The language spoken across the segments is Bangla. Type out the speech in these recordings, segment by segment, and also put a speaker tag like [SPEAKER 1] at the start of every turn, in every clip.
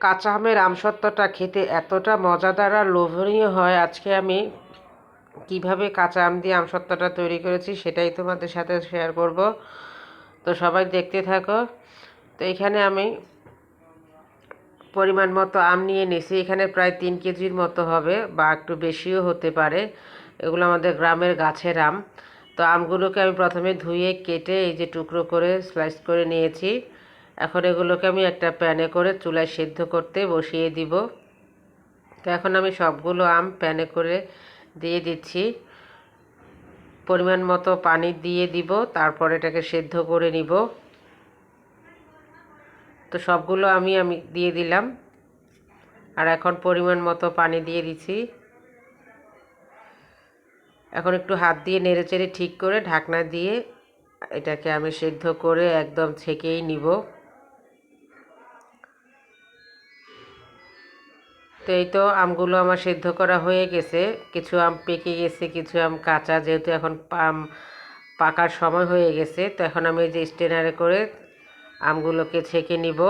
[SPEAKER 1] কাঁচা আমের আমসত্ত্বটা খেতে এতটা মজাদার আর লোভনীয় হয়, আজকে আমি কীভাবে কাঁচা আম দিয়ে আমসত্ত্বটা তৈরি করেছি সেটাই তোমাদের সাথে শেয়ার করব। তো সবাই দেখতে থাকো। তো এখানে আমি পরিমাণ মতো আম নিয়ে নিছি এখানে প্রায় তিন কেজির মতো হবে বা একটু বেশিও হতে পারে। এগুলো আমাদের গ্রামের গাছের আম। তো আমগুলোকে আমি প্রথমে ধুয়ে কেটে এই যে টুকরো করে স্লাইস করে নিয়েছি। এখন এগুলোকে আমি একটা প্যানে করে চুলায় সেদ্ধ করতে বসিয়ে দিব। তো এখন আমি সবগুলো আম প্যানে করে দিয়ে দিচ্ছি। পরিমাণ মতো পানি দিয়ে দিব, তারপর এটাকে সেদ্ধ করে নিব। তো সবগুলো আমি আমি দিয়ে দিলাম। আর এখন পরিমাণ মতো পানি দিয়ে দিচ্ছি। এখন একটু হাত দিয়ে নেড়ে চেড়ে ঠিক করে ঢাকনা দিয়ে এটাকে আমি সেদ্ধ করে একদম ছেঁকেই নিব। তো এই তো আমগুলো আমার সেদ্ধ করা হয়ে গেছে। কিছু আম পেকে গেছে, কিছু আম কাঁচা, যেহেতু এখন আম পাকার সময় হয়ে গেছে, তো এখন আমি যে স্টেনারে করে আমগুলোকে ছেঁকে নিব।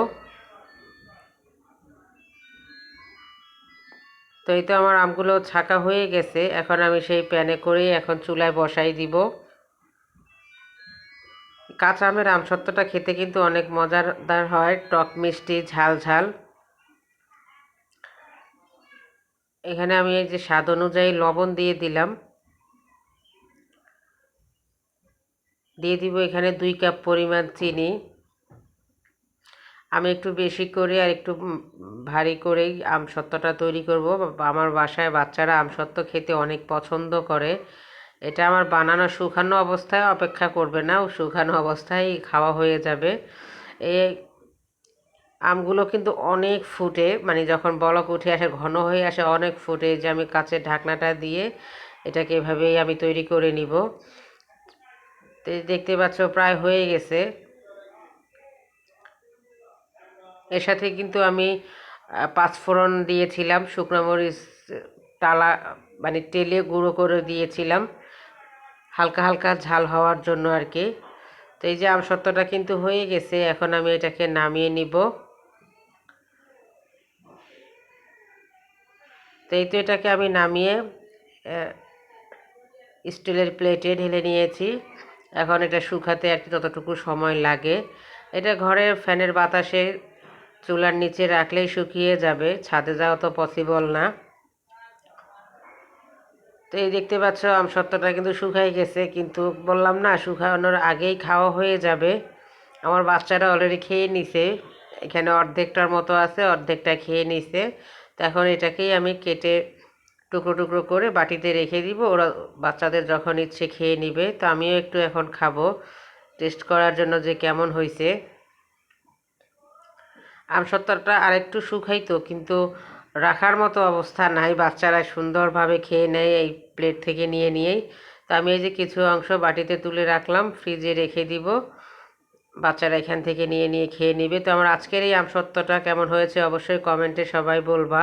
[SPEAKER 1] তো এই তো আমার আমগুলো ছাকা হয়ে গেছে, এখন আমি সেই প্যানে করেই এখন চুলায় বসাই দিব। কাঁচা আমের আমসত্ত্বটা খেতে কিন্তু অনেক মজাদার হয়, টক মিষ্টি, ঝাল ঝাল। এখানে আমি এই যে স্বাদ অনুযায়ী লবণ দিয়ে দিলাম। দিয়ে দিব এখানে দুই কাপ পরিমাণ চিনি। আমি একটু বেশি করে আর একটু ভারী করেই আমসত্ত্বটা তৈরি করব। আমার বাসায় বাচ্চারা আমসত্ত্ব খেতে অনেক পছন্দ করে। এটা আমার বানানো শুকানো অবস্থায় অপেক্ষা করবে না, শুকানো অবস্থায় খাওয়া হয়ে যাবে। এই আমগুলো কিন্তু অনেক ফুটে মানে যখন বলক উঠে আসে, ঘন হয়ে আসে অনেক ফুটে যে আমি কাচের ঢাকনাটা দিয়ে এটাকে এভাবেই আমি তৈরি করে নিব। দেখতে পাচ্ছ প্রায় হয়ে গেছে। এর সাথে কিন্তু আমি পাঁচফোড়ন দিয়েছিলাম, শুকনো মরিচ টালা মানে তেলে গুঁড়ো করে দিয়েছিলাম। হালকা হালকা ঝাল হওয়ার জন্য আর কি। তো এই যে আমসত্ত্বটা কিন্তু হয়ে গেছে, এখন আমি এটাকে নামিয়ে নিব। তো এই তো এটাকে আমি নামিয়ে স্টিলের প্লেটে ঢেলে নিয়েছি। এখন এটা শুকাতে আর কি ততটুকু সময় লাগে। এটা ঘরের ফ্যানের বাতাসে চুলার নিচে রাখলেই শুকিয়ে যাবে, ছাদে যাওয়া তো পসিবল না। তো এই দেখতে পাচ্ছ, আমসত্ত্বটা কিন্তু শুকাই গেছে, কিন্তু বললাম না, শুকানোর আগেই খাওয়া হয়ে যাবে। আমার বাচ্চারা অলরেডি খেয়ে নিছে, এখানে অর্ধেকটার মতো আছে, অর্ধেকটা খেয়ে নিছে। তো এখন এটাকেই আমি কেটে টুকরো টুকরো করে বাটিতে রেখে দিব। ওরা বাচ্চাদের যখন ইচ্ছে খেয়ে নিবে, তো আমিও একটু এখন খাব। টেস্ট করার জন্য যে কেমন হয়েছে আমসত্ত্বটা আরেকটু শুকাইতো, কিন্তু রাখার মতো অবস্থা নাই। বাচ্চারা সুন্দরভাবে খেয়ে নেয় এই প্লেট থেকে নিয়ে নিয়েই। তো আমি এই যে কিছু অংশ বাটিতে তুলে রাখলাম, ফ্রিজে রেখে দিব। বাচ্চারা এখান থেকে নিয়ে নিয়ে খেয়ে নিবে। তো আমার আজকের এই আমসত্ত্বটা কেমন হয়েছে অবশ্যই কমেন্টে সবাই বলবা।